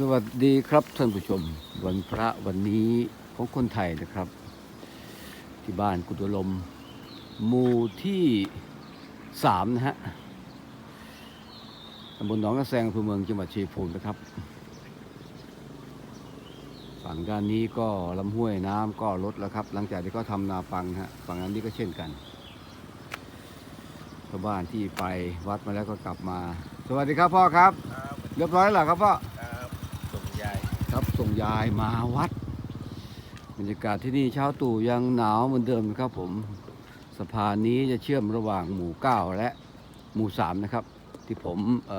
สวัสดีครับท่านผู้ชม วันพระวันนี้ของคนไทยนะครับ ที่บ้านกุฎลมหมู่ที่สามนะฮะตำบลหนองกระแซงอำเภอเมืองจังหวัดชัยภูมินะครับ ฝั่งด้านนี้ก็ลำห้วยน้ำก็ลดแล้วครับ หลังจากที่เขาทำนาปังนะฮะฝั่งนั้นนี้ก็เช่นกันชาวบ้านที่ไปวัดมาแล้วก็กลับมา สวัสดีครับพ่อครับครับเรียบร้อยแล้วเหรอครับพ่อ ครับส่งยาย ครับ ส่งยายมาวัด บรรยากาศที่นี่เช้าตู่ยังหนาวเหมือนเดิมนะครับผมสะพานนี้จะเชื่อมระหว่างหมู่ 9 และหมู่ 3 นะครับ ที่ผมเ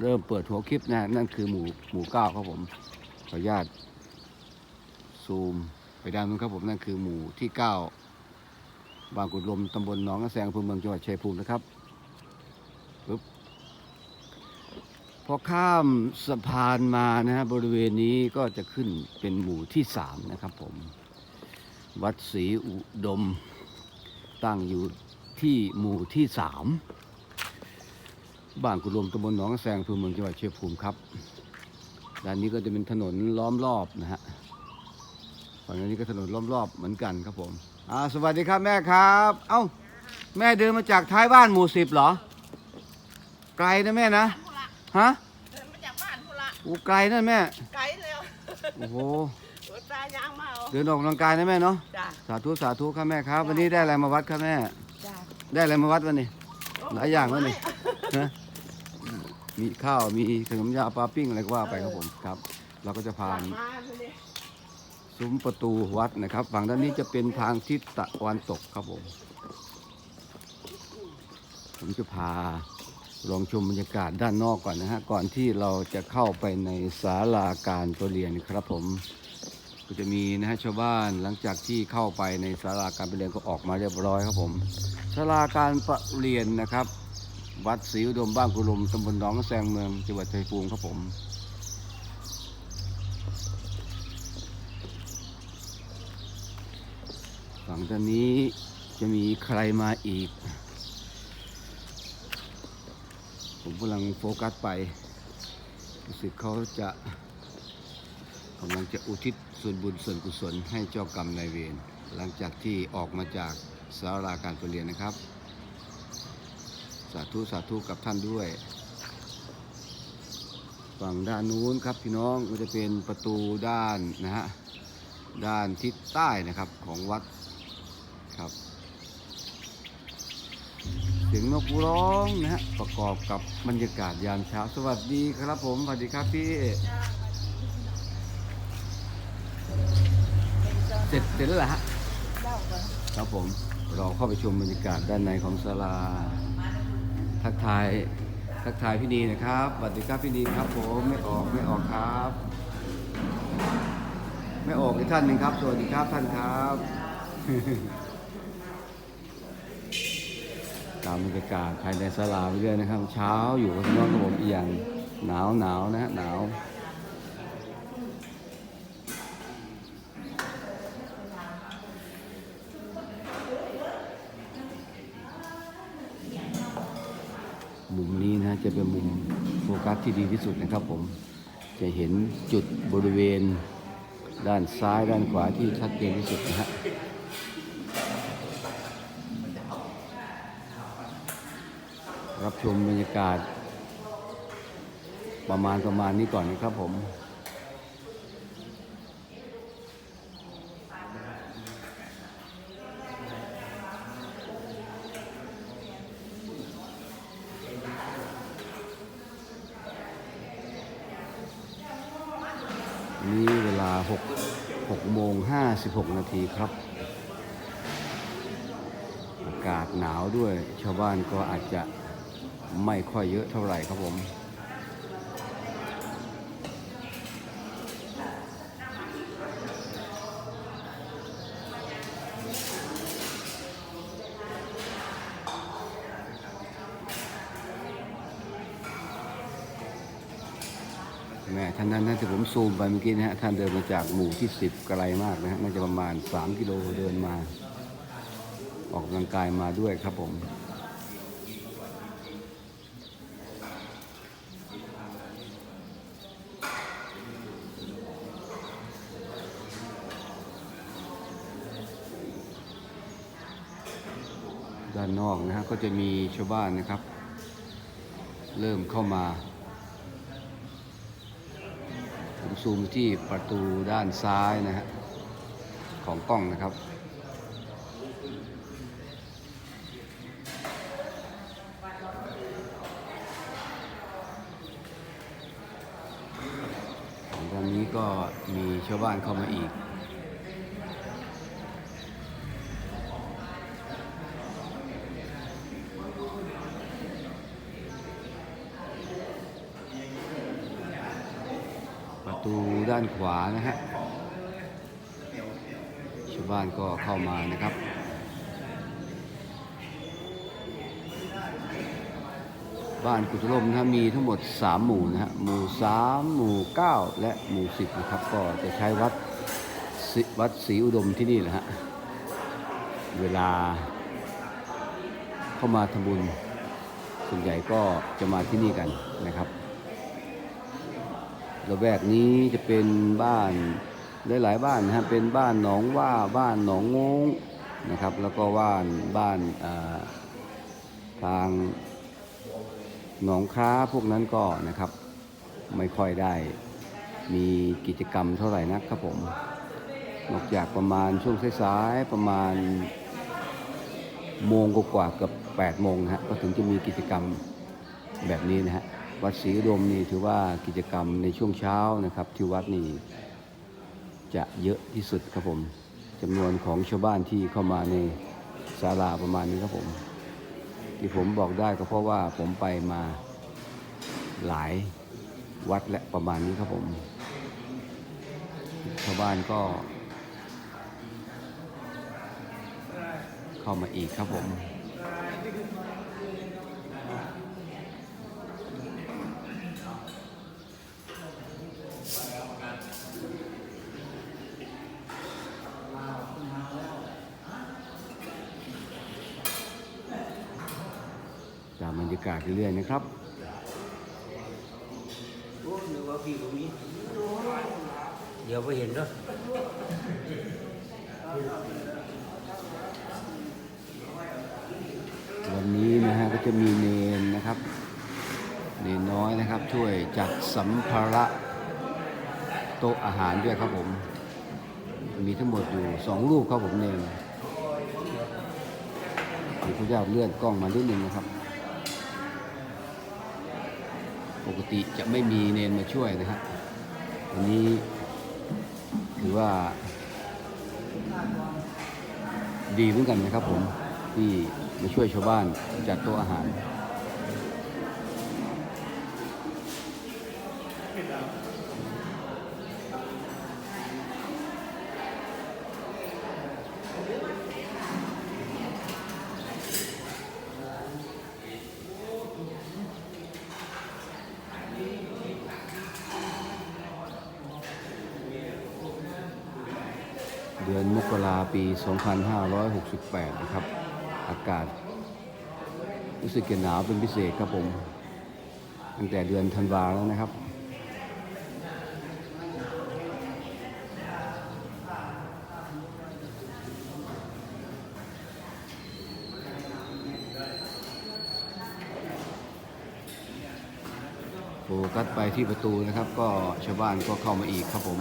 เริ่มเปิดหัวคลิปนะนั่นคือหมู่หมู่ 9 ครับผมขออนุญาตซูมไปด้านนู้นครับผมนั่นคือหมู่ที่ 9 บางกุดลมตำบลหนองกระแซงอำเภอเมืองจังหวัดชัยภูมินะครับปึ๊บ พ อข้ามสะพานมานะฮะบริเวณนี้ก็จะขึ้นเป็นหมู่ที่สามนะครับผม วัดศรีอุดม ตั้งอยู่ที่หมู่ที่สามบ้านกุลมตำบลหนองแสงอำเภอเมืองจังหวัดเชียงภูมิครับด้านนี้ก็จะเป็นถนนล้อมรอบนะฮะฝั่งนี้ก็ถนนล้อมรอบเหมือนกันครับผมอ่าสวัสดีครับแม่ครับ เอ้า แม่เดินมาจากท้ายบ้านหมู่สิบเหรอ ไกลนะแม่นะ ฮะเดินมาจากบ้านพุระโอ้ไกลนั่นแม่ ไกลแล้วโอ้โหหัวตายางมาเอาเดินออกกำลังกายนะแม่เนาะ จ้า สาธุสาธุครับแม่ครับวันนี้ได้อะไรมาวัดครับแม่ จ้าได้อะไรมาวัดวันนี้ หลายอย่างแล้วนี่ นะมีข้าวมีขนมยาปลาปิ้งอะไรก็ว่าไปครับผมครับ เราก็จะผ่าน มาเลยซุ้มประตูวัดนะครับ ฝั่งด้านนี้จะเป็นทางทิศตะวันตกครับผม ผมจะพา ลองชมบรรยากาศด้านนอกก่อนนะฮะ ก่อนที่เราจะเข้าไปในศาลาการประเรียนครับผม ก็จะมีนะฮะชาวบ้านหลังจากที่เข้าไปในศาลาการประเรียนก็ออกมาเรียบร้อยครับผมศาลาการประเรียนนะครับ วัดศรีอุดมบ้านกุลมตำบลหนองแซงเมืองจังหวัดชัยภูมิครับผมฝั่งด้านนี้จะมีใครมาอีก ผมกำลังโฟกัสไปรู้สึกเขาจะกำลังจะอุทิศส่วนบุญส่วนกุศลให้เจ้ากรรมนายเวรหลังจากที่ออกมาจากสาราการประเรียนนะครับ สาธุสาธุกับท่านด้วย ฝั่งด้านนู้นครับพี่น้องก็จะเป็นประตูด้านนะฮะด้านทิศใต้นะครับของวัดครับ สียงนกร้องนะฮะประกอบกับบรรยากาศยามเช้า สวัสดีครับผม สวัสดีครับพี่ เสร็จเสร็จแล้วเหรอฮะครับผมเราเข้าไปชมบรรยากาศด้านในของศาลา ทักทายทักทายพี่นีนะครับสวัสดีครับพี่นีครับผมไม่ออกไม่ออกครับ ไม่ออกอีกท่านหนึ่งครับสวัสดีครับท่านครับ ตามบรรยากาศภายในศาลาไปเรื่อยนะครับ เช้าอยู่กับน้องกับผมอีย่างหนาวหนาวนะฮะหนาวมุมนี้นะจะเป็นมุมโฟกัสที่ดีที่สุดนะครับผมจะเห็นจุดบริเวณด้านซ้ายด้านขวาที่ชัดเจนที่สุดนะฮะ รับชมบรรยากาศ ประมาณประมาณนี้ก่อนนะครับผมนี่เวลา6 6โมง56 นาทีครับ อากาศหนาวด้วย ชาวบ้านก็อาจจะ ไม่ค่อยเยอะเท่าไหร่ครับผม แม่ท่านนั้นนที่ผมซูมไปเมื่อกี้นะฮะ ท่านเดินมาจากหมู่ที่สิบไกลมากนะฮะ น่าจะประมาณ 3 กิโลเดินมา ออกกำลังกายมาด้วยครับผม บานนอ ก็จะมีชาวบ้านนะครับ เริ่มเข้ามาผมซูมที่ประตูด้านซ้ายนะฮะของกล้องนะครับ ตอนนี้ก็มีชาวบ้านเข้ามาอีก ประตูด้านขวานะฮะชาวบ้านก็เข้ามานะครับบ้านกุฎลมนะมีทั้งหมด 3 หมู่นะฮะหมู่ 3 หมู่ 9 และหมู่ 10 นะครับ ก็จะใช้วัดวัดศรีอุดมที่นี่แหละฮะเวลาเข้ามาทำบุญส่วนใหญ่ก็จะมาที่นี่กันนะครับ ระแวกนี้จะเป็นบ้านหลายๆบ้านนะฮะเป็นบ้านหนองว่าบ้านหนองงงนะครับ แล้วก็บ้านบ้านทางหนองค้าพวกนั้นก็นะครับ ไม่ค่อยได้มีกิจกรรมเท่าไหร่นักครับผม นอกจากประมาณช่วงสายๆประมาณโมงกว่าเกับ8โมงนะฮะก็ถึงจะมีกิจกรรมแบบนี้นะฮะ วัดศรีอุดมนี่ถือว่ากิจกรรมในช่วงเช้านะครับ ที่วัดนี่จะเยอะที่สุดครับผมจำนวนของชาวบ้านที่เข้ามาในศาลาประมาณนี้ครับผม ที่ผมบอกได้ก็เพราะว่าผมไปมาหลายวัดและประมาณนี้ครับผม ชาวบ้านก็ เข้ามาอีกครับผม ตามบรรยากาศเรื่อยๆนะครับเดี๋ยวไปเห็นเนาะวันนี้นะฮะก็จะมีเนนนะครับ เนนน้อยนะครับ ช่วยจัดสัมภาระโต๊ะอาหารด้วยครับผม มีทั้งหมดอยู่สองรูปครับผมเนนขออนุญาตเลื่อนกล้องมานิดนึงนะครับ ปกติจะไม่มีเนนมาช่วยนะครับวันนี้ถือว่า ดีเหมือนกันนะครับผมที่มาช่วยชาวบ้านจัดโต๊ะอาหาร เดือนมกราปี 2568 นะครับ อากาศ รู้สึกจะหนาวเป็นพิเศษครับผม ตั้งแต่เดือนธันวาแล้วนะครับโฟกัสไปที่ประตูนะครับ ก็ชาวบ้านก็เข้ามาอีกครับผม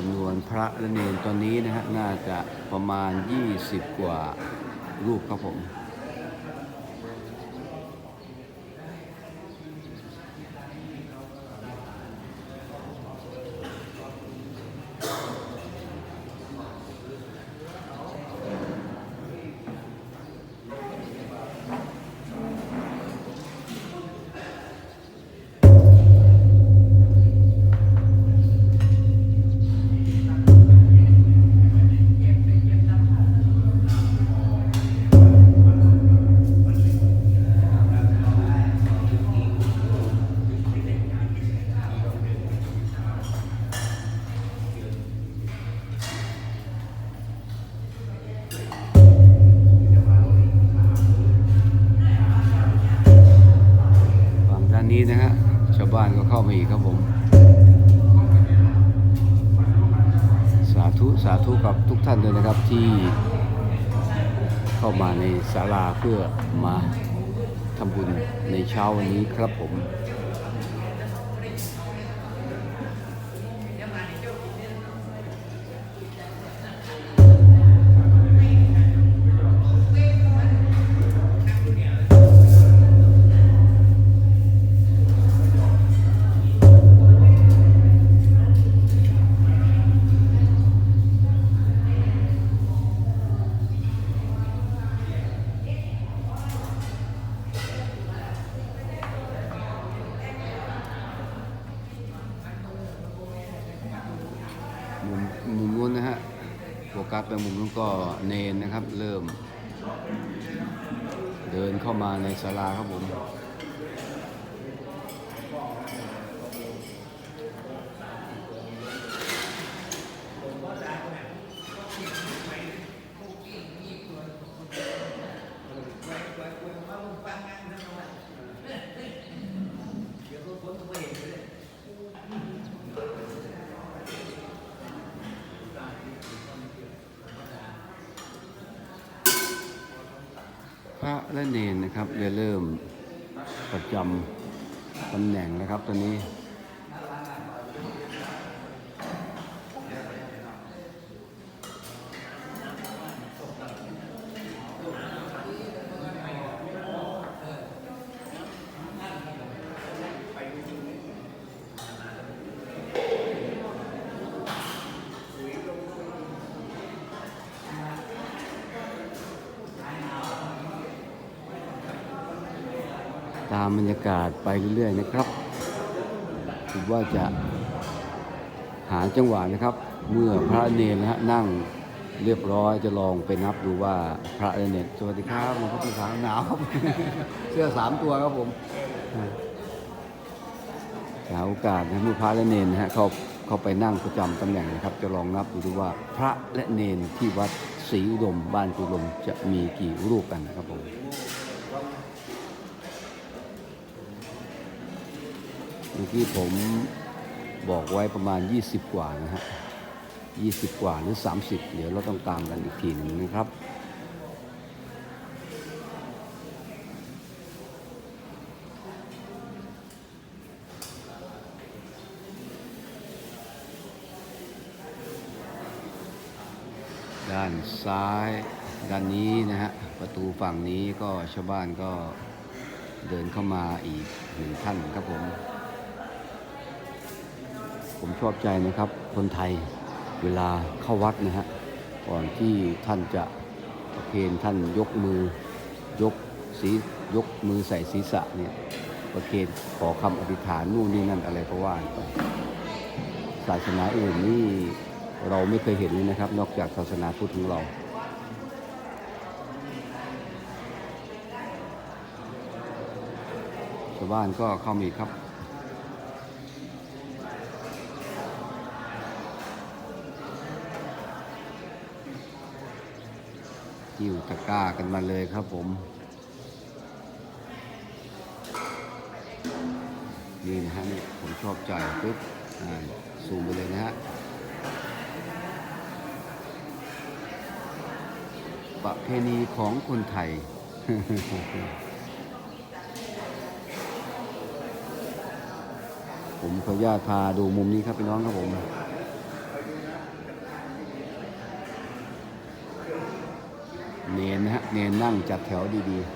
จำนวนพระและเนรตอนนี้นะฮะน่าจะประมาณ 20 กว่ารูปครับผม เพื่อมาทำบุญในเช้าวันนี้ครับผม โฟกัสไปมุมนู้นก็เนนนะครับ เริ่ม เดินเข้ามาในศาลาครับผม พระและเนนนะครับ ได้เริ่มประจำตำแหน่งนะครับตอนนี้ ตามบรรยากาศไป เรื่อยๆนะครับคิดว่าจะหาจังหวะนะครับ เมื่อพระเนรนะฮะนั่งเรียบร้อยจะลองไปนับดูว่าพระเนรสวัสดีครับหลวงพ่อปีสางหนาวครับเสื้อสามตัวครับผมหาโอกาสนะเมื่อพระและเนรนะฮะเขาเข้าไปนั่งประจำตำแหน่งนะครับ จะลองนับดูดูว่าพระและเนรที่วัดศรีอุดมบ้านกุลมจะมีกี่รูปกันนะครับผม เมื่ผมบอกไว้ประมาณ 20 กว่านะฮะ20 กว่าหรือ 30 เดี๋ยวเราต้องตามกันอีกทีนึงนะครับด้านซ้ายด้านนี้นะฮะประตูฝั่งนี้ก็ชาวบ้านก็เดินเข้ามาอีกหนึ่งท่านครับผม ผมชอบใจนะครับ คนไทยเวลาเข้าวัดนะฮะก่อนที่ท่านจะประเคนท่านยกมือยกศียกมือใส่ศีรษะเนี่ยประเคนขอคำอธิษฐานนู่นนี่นั่นอะไรก็ว่าไปศาสนาอื่นนี่เราไม่เคยเห็นเลยนะครับ นอกจากศาสนาพุทธของเราชาวบ้านก็เข้ามีครับ หิ้วตะกร้ากันมาเลยครับผม นี่นะฮะเนี่ยผมชอบใจปุ๊บอ่าซูมไปเลยนะฮะประเพณีของคนไทย ผมขออนุญาตพาดูมุมนี้ครับพี่น้องครับผม เนนนะฮะเนนนั่งจัดแถวดีๆ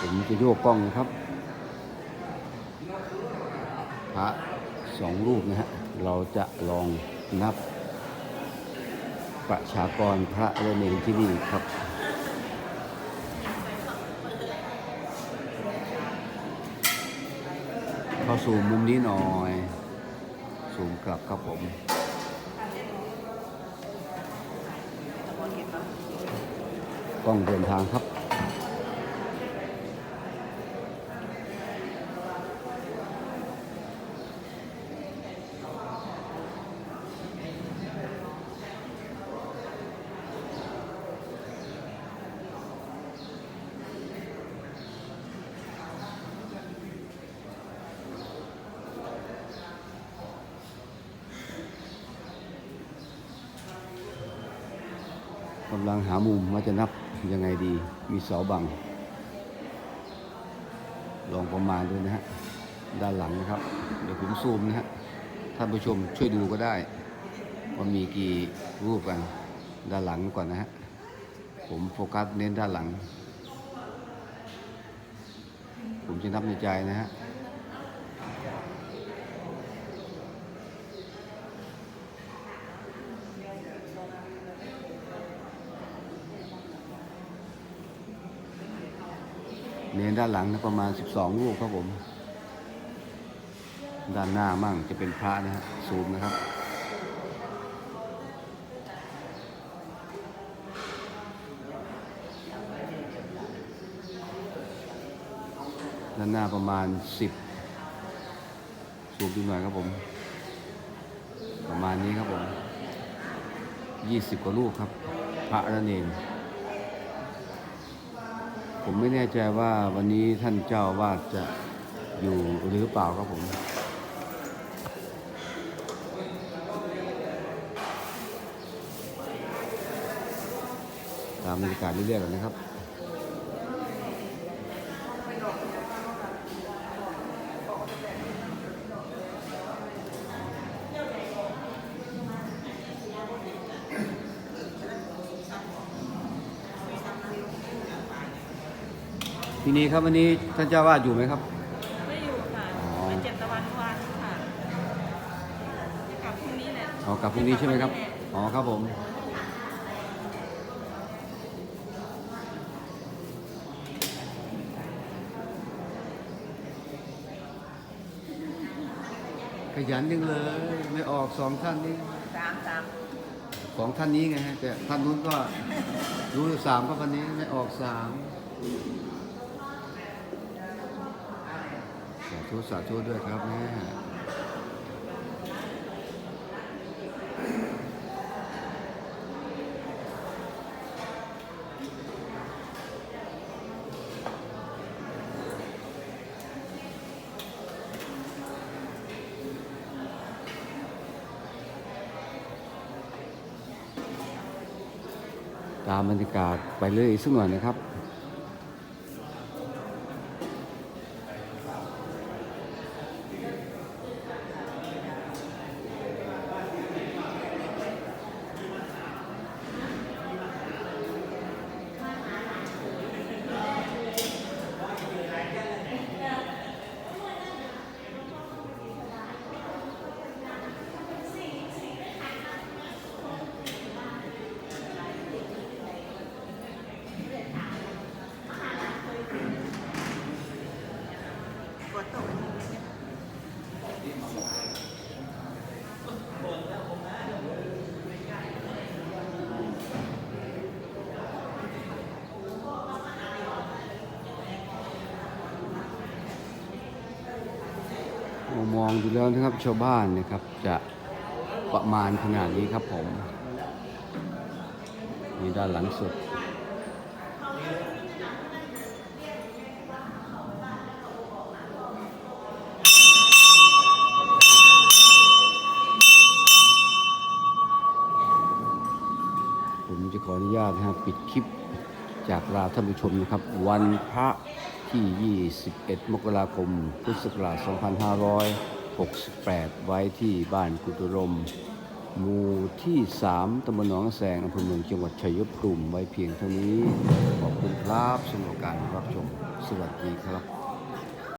ผมจะโยกกล้องนะครับ พระสองรูปนะฮะ เราจะลองนับประชากรพระและเนรที่นี่ครับ เข้า สูมมุมนี้หน่อยซูมกลับครับผม กล้องเดินทางครับำลังหามุมว่าจะนับยังไงดีมีเสาบัง ลองประมาณดูนะฮะ ด้านหลังนะครับ เดี๋ยวผมซูมนะฮะ ท่านผู้ชมช่วยดูก็ได้ว่ามีกี่รูปกันด้านหลังก่อนนะฮะ ผมโฟกัสเน้นด้านหลัง ผมจะนับในใจนะฮะ เน้นด้านหลังนะประมาณ 12 ลูกครับผม ด้านหน้ามั่งจะเป็นพระนะฮะซูมนะครับ ด้านหน้าประมาณ 10 ซูมดูหน่อยครับผม ประมาณนี้ครับผม 20 กว่าลูกครับ พระระเนน ผมไม่แน่ใจว่าวันนี้ท่านเจ้าวาดจะอยู่หรือเปล่าครับผมตามบรรยากาศเรื่อยๆกันนะครับ ทีนี้ครับวันนี้ท่านเจ้าวาดอยู่ไหมครับ ไม่อยู่ค่ะอ๋อไปเจ็ดตะวันวันค่ะจะกลับพรุ่งนี้แหละอ๋อกลับพรุ่งนี้ใช่ไหมครับ อ๋อครับผม ขยันจังเลย ไม่ออกสองท่านนี้สามสามสองท่านนี้ไงฮะแต่ท่านนู้นก็รู้อยู่สามก็วันนี้ไม่ออกสามสา ธุสาธุด้วยครับแม่ตามบรรยากาศไปเลยอีกสักหน่อยนะครับ องดูแล้วนะครับชาวบ้านนะครับจะประมาณขนาดนี้ครับผมนี่ด้านหลังสุด ผมจะขออนุญาตนะครับปิดคลิปจากลาท่านผู้ชมนะครับ วันพระที่ 21 มกราคม พุทธศักราช 2500 68 ไว้ที่บ้านกุตุรม หมู่ที่ 3ตำบลหนองแสงอำเภอเมืองจังหวัดชัยภูมิไว้เพียงเท่านี้ ขอบคุณครับสำหรับการรับชม สวัสดีครับ